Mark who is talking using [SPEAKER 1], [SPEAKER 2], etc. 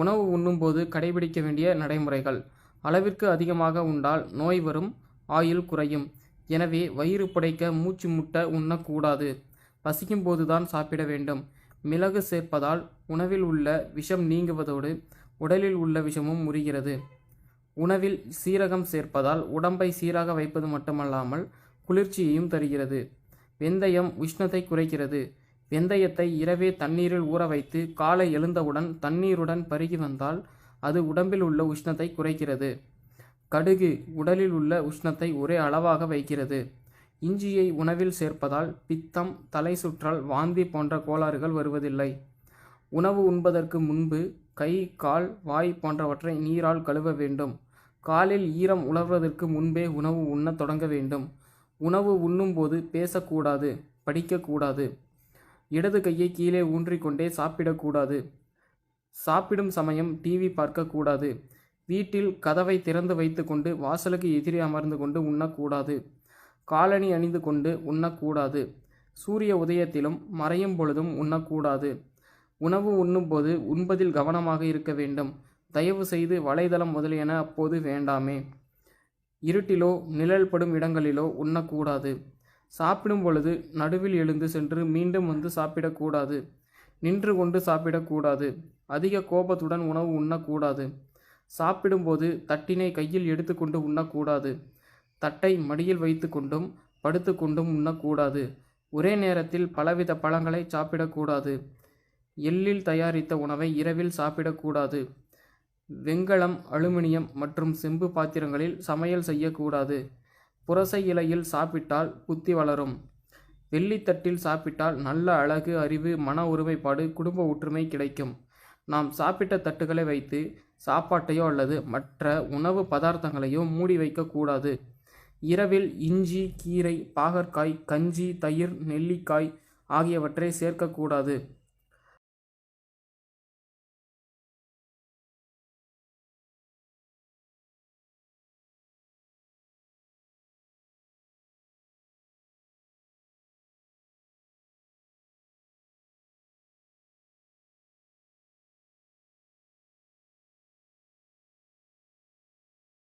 [SPEAKER 1] உணவு உண்ணும்போது கடைபிடிக்க வேண்டிய நடைமுறைகள். அளவிற்கு அதிகமாக உண்டால் நோய் வரும் ஆயுள் குறையும். எனவே வயிறு புடைக்க மூச்சு முட்ட உண்ணக்கூடாது. பசிக்கும் போதுதான் சாப்பிட வேண்டும். மிளகு சேர்ப்பதால் உணவில் உள்ள விஷம் நீங்குவதோடு உடலில் உள்ள விஷமும் முறிகிறது. உணவில் சீரகம் சேர்ப்பதால் உடம்பை சீராக வைப்பது மட்டுமல்லாமல் குளிர்ச்சியையும் தருகிறது. வெந்தயம் உஷ்ணத்தை குறைக்கிறது. வெந்தயத்தை இரவே தண்ணீரில் ஊற வைத்து காலை எழுந்தவுடன் தண்ணீருடன் பருகி வந்தால் அது உடம்பில் உள்ள உஷ்ணத்தை குறைக்கிறது. கடுகு உடலில் உள்ள உஷ்ணத்தை ஒரே அளவாக வைக்கிறது. இஞ்சியை உணவில் சேர்ப்பதால் பித்தம் தலை சுற்றல் வாந்தி போன்ற கோளாறுகள் வருவதில்லை. உணவு உண்பதற்கு முன்பு கை கால் வாய் போன்றவற்றை நீரால் கழுவ வேண்டும். காலில் ஈரம் உலர்வதற்கு முன்பே உணவு உண்ணத் தொடங்க வேண்டும். உணவு உண்ணும்போது பேசக்கூடாது படிக்கக்கூடாது. இடது கையை கீழே ஊன்றிக்கொண்டே சாப்பிடக்கூடாது. சாப்பிடும் சமயம் டிவி பார்க்கக்கூடாது. வீட்டில் கதவை திறந்து வைத்துக்கொண்டு வாசலுக்கு எதிரே அமர்ந்து கொண்டு உண்ணக்கூடாது. காலணி அணிந்து கொண்டு உண்ணக்கூடாது. சூரிய உதயத்திலும் மறையும் பொழுதும் உண்ணக்கூடாது. உணவு உண்ணும்போது உண்பதில் கவனமாக இருக்க வேண்டும். தயவு செய்து வலைதளம் முதலியன அப்போது வேண்டாமே. இருட்டிலோ நிழல் படும் இடங்களிலோ உண்ணக்கூடாது. சாப்பிடும் பொழுது நடுவில் எழுந்து சென்று மீண்டும் வந்து சாப்பிடக்கூடாது. நின்று கொண்டு சாப்பிடக்கூடாது. அதிக கோபத்துடன் உணவு உண்ணக்கூடாது. சாப்பிடும்போது தட்டினை கையில் எடுத்துக்கொண்டு உண்ணக்கூடாது. தட்டை மடியில் வைத்துக்கொண்டும் படுத்துக்கொண்டும் உண்ணக்கூடாது. ஒரே நேரத்தில் பலவித பழங்களை சாப்பிடக்கூடாது. எள்ளில் தயாரித்த உணவை இரவில் சாப்பிடக்கூடாது. வெங்கலம் அலுமினியம் மற்றும் செம்பு பாத்திரங்களில் சமையல் செய்யக்கூடாது. புரசை இலையில் சாப்பிட்டால் புத்தி வளரும். வெள்ளித்தட்டில் சாப்பிட்டால் நல்ல அழகு அறிவு மன ஒருமைப்பாடு குடும்ப ஒற்றுமை கிடைக்கும். நாம் சாப்பிட்ட தட்டுகளை வைத்து சாப்பாட்டையோ அல்லது மற்ற உணவு பதார்த்தங்களையோ மூடி வைக்கக்கூடாது இரவில் இஞ்சி கீரை பாகற்காய் கஞ்சி தயிர் நெல்லிக்காய் ஆகியவற்றை சேர்க்கக்கூடாது